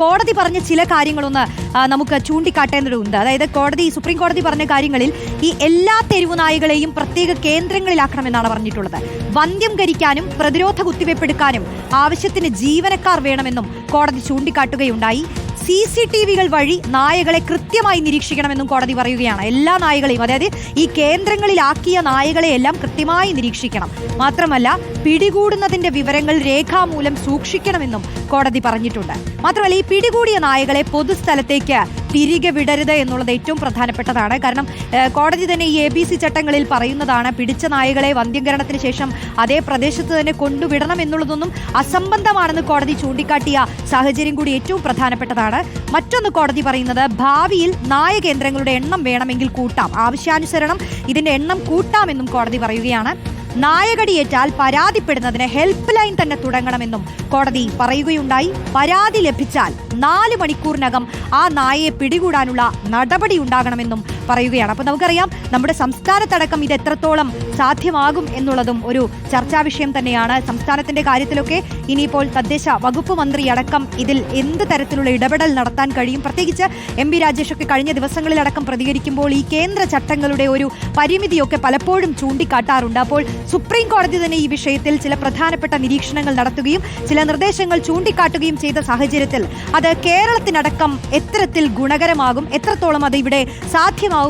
കോടതി പറഞ്ഞ ചില കാര്യങ്ങളൊന്ന് നമുക്ക് ചൂണ്ടിക്കാട്ടേണ്ടതുണ്ട്. അതായത് കോടതി സുപ്രീം കോടതി പറഞ്ഞ കാര്യങ്ങളിൽ ഈ എല്ലാ തെരുവു നായകളെയും പ്രത്യേക കേന്ദ്രങ്ങളിലാക്കണമെന്നാണ് പറഞ്ഞിട്ടുള്ളത്. വന്ധ്യം കരിക്കാനും പ്രതിരോധ കുത്തിവയ്പ്പെടുക്കാനും ആവശ്യത്തിന് ജീവനക്കാർ വേണമെന്നും കോടതി ചൂണ്ടിക്കാട്ടുകയുണ്ടായി. സി സി ടി വികൾ വഴി നായകളെ കൃത്യമായി നിരീക്ഷിക്കണമെന്നും കോടതി പറയുകയാണ്. എല്ലാ നായകളെയും അതായത് ഈ കേന്ദ്രങ്ങളിലാക്കിയ നായകളെയെല്ലാം കൃത്യമായി നിരീക്ഷിക്കണം. മാത്രമല്ല പിടികൂടുന്നതിന്റെ വിവരങ്ങൾ രേഖാമൂലം സൂക്ഷിക്കണമെന്നും കോടതി പറഞ്ഞിട്ടുണ്ട്. മാത്രമല്ല ഈ പിടികൂടിയ നായകളെ പൊതുസ്ഥലത്തേക്ക് തിരികെ വിടരുത് എന്നുള്ളത് ഏറ്റവും പ്രധാനപ്പെട്ടതാണ്. കാരണം കോടതി തന്നെ ഈ എ ബി സി ചട്ടങ്ങളിൽ പറയുന്നതാണ് പിടിച്ച നായകളെ വന്ധ്യംകരണത്തിന് ശേഷം അതേ പ്രദേശത്ത് തന്നെ കൊണ്ടുവിടണം എന്നുള്ളതൊന്നും അസംബന്ധമാണെന്ന് കോടതി ചൂണ്ടിക്കാട്ടിയ സാഹചര്യം കൂടി ഏറ്റവും പ്രധാനപ്പെട്ടതാണ്. മറ്റൊന്ന് കോടതി പറയുന്നത് ഭാവിയിൽ നായ കേന്ദ്രങ്ങളുടെ എണ്ണം വേണമെങ്കിൽ കൂട്ടാം. ആവശ്യാനുസരണം ഇതിന്റെ എണ്ണം കൂട്ടാമെന്നും കോടതി പറയുകയാണ്. നായകടിയേറ്റാൽ പരാതിപ്പെടുന്നതിന് ഹെൽപ്പ് ലൈൻ തന്നെ തുടങ്ങണമെന്നും കോടതി പറയുകയുണ്ടായി. പരാതി ലഭിച്ചാൽ നാല് മണിക്കൂറിനകം ആ നായയെ പിടികൂടാനുള്ള നടപടി ഉണ്ടാകണമെന്നും പറയുകയാണ്. അപ്പൊ നമുക്കറിയാം നമ്മുടെ സംസ്ഥാനത്തടക്കം ഇത് എത്രത്തോളം സാധ്യമാകും എന്നുള്ളതും ഒരു ചർച്ചാ വിഷയം തന്നെയാണ്. സംസ്ഥാനത്തിന്റെ കാര്യത്തിലൊക്കെ ഇനിയിപ്പോൾ തദ്ദേശ വകുപ്പ് മന്ത്രി അടക്കം ഇതിൽ എന്ത് തരത്തിലുള്ള ഇടപെടൽ നടത്താൻ കഴിയും? പ്രത്യേകിച്ച് എം പി രാജേഷ് ഒക്കെ കഴിഞ്ഞ ദിവസങ്ങളിലടക്കം പ്രതികരിക്കുമ്പോൾ ഈ കേന്ദ്ര ചട്ടങ്ങളുടെ ഒരു പരിമിതിയൊക്കെ പലപ്പോഴും ചൂണ്ടിക്കാട്ടാറുണ്ട്. അപ്പോൾ സുപ്രീം കോടതി തന്നെ ഈ വിഷയത്തിൽ ചില പ്രധാനപ്പെട്ട നിരീക്ഷണങ്ങൾ നടത്തുകയും ചില നിർദ്ദേശങ്ങൾ ചൂണ്ടിക്കാട്ടുകയും ചെയ്ത സാഹചര്യത്തിൽ അത് കേരളത്തിനടക്കം എത്തരത്തിൽ ഗുണകരമാകും? എത്രത്തോളം അത് ഇവിടെ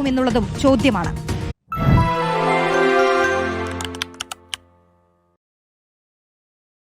എന്നുള്ളതും ചോദ്യമാണ്